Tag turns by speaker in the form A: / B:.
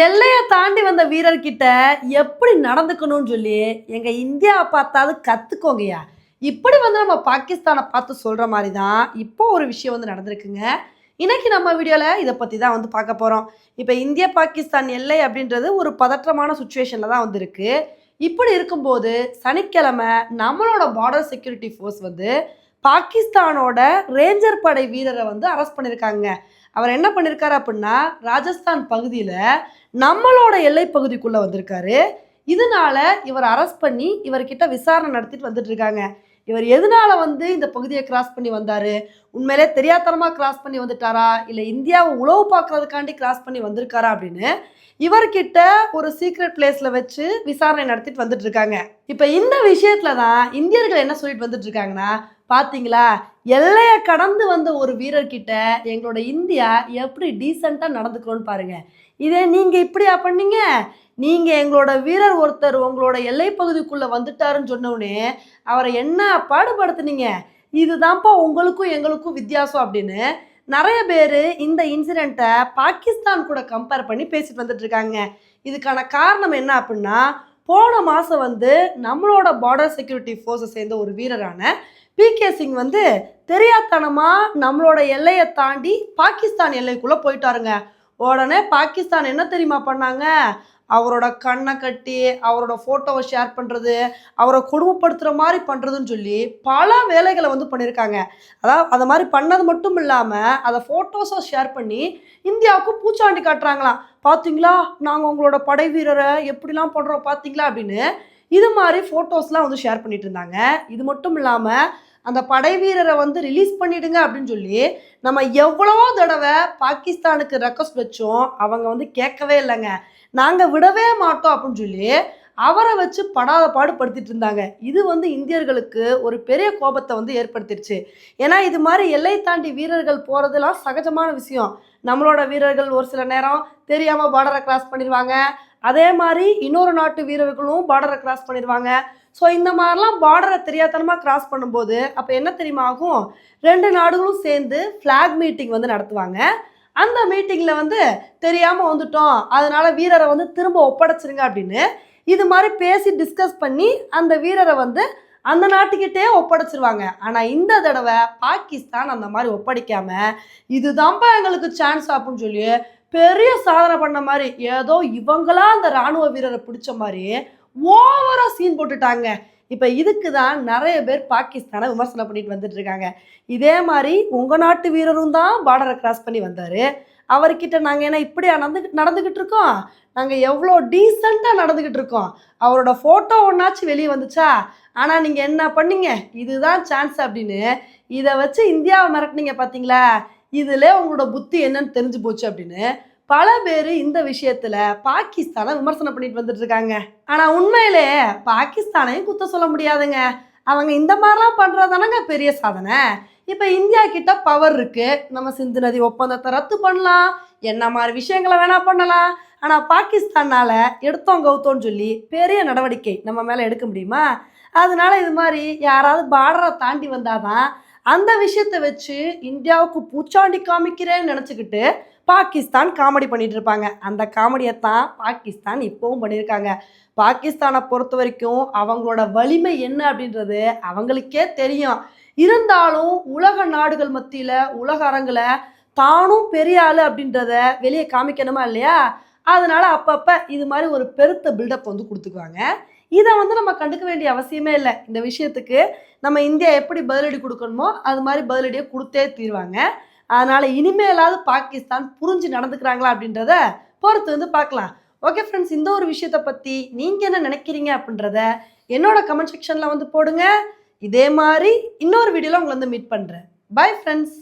A: எல்லையை தாண்டி வந்த வீரர்கிட்ட எப்படி நடந்துக்கணும்னு சொல்லி எங்கள் இந்தியாவை பார்த்தாவது கற்றுக்கோங்கய்யா இப்படி வந்து நம்ம பாகிஸ்தானை பார்த்து சொல்கிற மாதிரி தான் இப்போ ஒரு விஷயம் வந்து நடந்திருக்குங்க. இன்றைக்கி நம்ம வீடியோவில் இதை பற்றி தான் வந்து பார்க்க போகிறோம் இப்போ இந்திய பாகிஸ்தான் எல்லை அப்படின்றது ஒரு பதற்றமான சுச்சுவேஷனில் தான் வந்திருக்கு இப்படி இருக்கும்போது சனிக்கிழமை நம்மளோட பார்டர் செக்யூரிட்டி ஃபோர்ஸ் வந்து பாகிஸ்தானோட ரேஞ்சர் படை வீரரை வந்து அரெஸ்ட் பண்ணியிருக்காங்க அவர் என்ன பண்ணியிருக்காரு அப்படின்னா ராஜஸ்தான் பகுதியில் நம்மளோட எல்லை பகுதிக்குள்ளே வந்திருக்காரு. இதனால இவர் அரெஸ்ட் பண்ணி இவர்கிட்ட விசாரணை நடத்திட்டு வந்துட்டு இருக்காங்க. இவர் எதனால வந்து இந்த பகுதியை கிராஸ் பண்ணி வந்தார்? உண்மையிலே தெரியாத்தனமா கிராஸ் பண்ணி வந்துட்டாரா? இல்லை இந்தியாவை உழவு பார்க்கறதுக்காண்டி கிராஸ் பண்ணி வந்திருக்காரா அப்படின்னு இவர்கிட்ட ஒரு சீக்ரெட் பிளேஸில் வச்சு விசாரணை நடத்திட்டு வந்துட்டு இருக்காங்க. இப்போ இந்த விஷயத்துல தான் இந்தியர்கள் என்ன சொல்லிட்டு வந்துட்டு இருக்காங்கன்னா பார்த்தீங்களா எல்லையை கடந்து வந்த ஒரு வீரர்கிட்ட எங்களோட இந்தியா எப்படி டீசெண்டாக நடந்துக்கணும்னு பாருங்க. இதே நீங்கள் இப்படியா பண்ணீங்க? நீங்கள் எங்களோட வீரர் ஒருத்தர் உங்களோட எல்லை பகுதிக்குள்ளே வந்துட்டாருன்னு சொன்னோடனே அவரை என்ன பாடுபடுத்துனீங்க? இதுதான்ப்பா உங்களுக்கும் எங்களுக்கும் வித்தியாசம் அப்படின்னு நிறைய பேர் இந்த இன்சிடெண்ட்டை பாகிஸ்தான் கூட கம்பேர் பண்ணி பேசிட்டு வந்துட்டு இருக்காங்க. இதுக்கான காரணம் என்ன அப்படின்னா போன மாதம் வந்து நம்மளோட பார்டர் செக்யூரிட்டி ஃபோர்ஸை சேர்ந்த ஒரு வீரரான பிகே சிங் வந்து தெரியாதனமாக நம்மளோட எல்லையை தாண்டி பாகிஸ்தான் எல்லைக்குள்ளே போயிட்டாருங்க. உடனே பாகிஸ்தான் என்ன தெரியுமா பண்ணாங்க? அவரோட கண்ணை கட்டி அவரோட ஃபோட்டோவை ஷேர் பண்ணுறது அவரை கொடுமைப்படுத்துகிற மாதிரி பண்ணுறதுன்னு சொல்லி பல வேலைகளை வந்து பண்ணியிருக்காங்க. அதாவது அதை மாதிரி பண்ணது மட்டும் இல்லாமல் அதை ஃபோட்டோஸை ஷேர் பண்ணி இந்தியாவுக்கு பூச்சாண்டி காட்டுறாங்களாம். பார்த்தீங்களா நாங்கள் உங்களோட படை வீரரை எப்படிலாம் பண்ணுறோம் பார்த்தீங்களா அப்படின்னு இது மாதிரி ஃபோட்டோஸ்லாம் வந்து ஷேர் பண்ணிட்டு இருந்தாங்க. இது மட்டும் இல்லாமல் அந்த படை வீரரை வந்து ரிலீஸ் பண்ணிடுங்க அப்படின்னு சொல்லி நம்ம எவ்வளவோ தடவை பாகிஸ்தானுக்கு ரெக்வஸ்ட் வச்சோம். அவங்க வந்து கேட்கவே இல்லைங்க. நாங்கள் விடவே மாட்டோம் அப்படின்னு சொல்லி அவரை வச்சு படாத பாடுபடுத்திட்டு இருந்தாங்க. இது வந்து இந்தியர்களுக்கு ஒரு பெரிய கோபத்தை வந்து ஏற்படுத்திடுச்சு. ஏன்னா இது மாதிரி எல்லை தாண்டி வீரர்கள் போகிறதுலாம் சகஜமான விஷயம். நம்மளோட வீரர்கள் ஒரு சில நேரம் தெரியாமல் பார்டரை கிராஸ் பண்ணிடுவாங்க. அதே மாதிரி இன்னொரு நாட்டு வீரர்களும் பார்டரை கிராஸ் பண்ணிடுவாங்க. ஸோ இந்த மாதிரிலாம் பார்டரை தெரியாதனமாக கிராஸ் பண்ணும்போது அப்போ என்ன தெரியுமா ஆகும்? ரெண்டு நாடுகளும் சேர்ந்து ஃப்ளாக் மீட்டிங் வந்து நடத்துவாங்க. அந்த மீட்டிங்கில் வந்து தெரியாமல் வந்துட்டோம். அதனால் வீரரை வந்து திரும்ப ஒப்படைச்சிருங்க அப்படின்னு இது மாதிரி பேசி டிஸ்கஸ் பண்ணி அந்த வீரரை வந்து அந்த நாட்டுக்கிட்டே ஒப்படைச்சிருவாங்க. ஆனால் இந்த தடவை பாகிஸ்தான் அந்த மாதிரி ஒப்படைக்காம இதுதான்ப்பா எங்களுக்கு சான்ஸ் அப்படின்னு சொல்லி பெரிய சாதனை பண்ண மாதிரி ஏதோ இவங்களா அந்த ராணுவ வீரரை பிடிச்ச மாதிரி ஓவரா சீன் போட்டுட்டாங்க. இப்போ இதுக்கு தான் நிறைய பேர் பாகிஸ்தானை விமர்சனம் பண்ணிட்டு வந்துட்டு இருக்காங்க. இதே மாதிரி உங்கள் நாட்டு வீரரும் தான் பார்டரை கிராஸ் பண்ணி வந்தார். அவர்கிட்ட நாங்கள் என்ன இப்படி நடந்து நடந்துக்கிட்டு இருக்கோம்? நாங்கள் எவ்வளோ டீசெண்டாக நடந்துக்கிட்டு இருக்கோம். அவரோட ஃபோட்டோ ஒன்றாச்சும் வெளியே வந்துச்சா? ஆனால் நீங்கள் என்ன பண்ணீங்க? இதுதான் சான்ஸ் அப்படின்னு இதை வச்சு இந்தியாவை மிரட்டினீங்க பார்த்தீங்களா இதில் உங்களோட புத்தி என்னன்னு தெரிஞ்சு போச்சு அப்படின்னு பல பேர் இந்த விஷயத்தில் பாகிஸ்தானை விமர்சனம் பண்ணிட்டு வந்துட்டு இருக்காங்க ஆனால் உண்மையிலே பாகிஸ்தானையும் குத்த சொல்ல முடியாதுங்க. அவங்க இந்த மாதிரிலாம் பண்ணுறதானங்க பெரிய சாதனை. இப்போ இந்தியா கிட்ட பவர் இருக்குது நம்ம சிந்து நதி ஒப்பந்தத்தை ரத்து பண்ணலாம். என்ன மாதிரி விஷயங்களை வேணால் பண்ணலாம். ஆனால் பாகிஸ்தானால எடுத்தோம் கவுத்தோன்னு சொல்லி பெரிய நடவடிக்கை நம்ம மேலே எடுக்க முடியுமா? அதனால இது மாதிரி யாராவது பார்டரை தாண்டி வந்தாதான் அந்த விஷயத்தை வச்சு இந்தியாவுக்கு பூச்சாண்டி காமிக்கிறேன்னு நினச்சிக்கிட்டு பாகிஸ்தான் காமெடி பண்ணிட்டு இருப்பாங்க அந்த காமெடியை தான் பாகிஸ்தான் இப்போவும் பண்ணியிருக்காங்க. பாகிஸ்தானை பொறுத்த வரைக்கும் அவங்களோட வலிமை என்ன அப்படின்றது அவங்களுக்கே தெரியும். இருந்தாலும் உலக நாடுகள் மத்தியில் உலக அரங்கில் தானும் பெரிய ஆள் அப்படின்றத வெளியே காமிக்கணுமா இல்லையா? அதனால அப்பப்போ இது மாதிரி ஒரு பெருத்த பில்டப் வந்து கொடுத்துக்குவாங்க. இதை வந்து நம்ம கண்டுக்க வேண்டிய அவசியமே இல்லை. இந்த விஷயத்துக்கு நம்ம இந்தியா எப்படி பதிலடி கொடுக்கணுமோ அது மாதிரி பதிலடியை கொடுத்தே தீருவாங்க. அதனால் இனிமேலாவது பாகிஸ்தான் புரிஞ்சு நடந்துக்கிறாங்களா அப்படின்றத பொறுத்து வந்து பார்க்கலாம். ஓகே ஃப்ரெண்ட்ஸ் இந்த ஒரு விஷயத்தை பற்றி நீங்கள் என்ன நினைக்கிறீங்க அப்படின்றத என்னோட கமெண்ட் செக்ஷனில் வந்து போடுங்க. இதே மாதிரி இன்னொரு வீடியோவில் உங்களை வந்து மீட் பண்ணுறேன் பை ஃப்ரெண்ட்ஸ்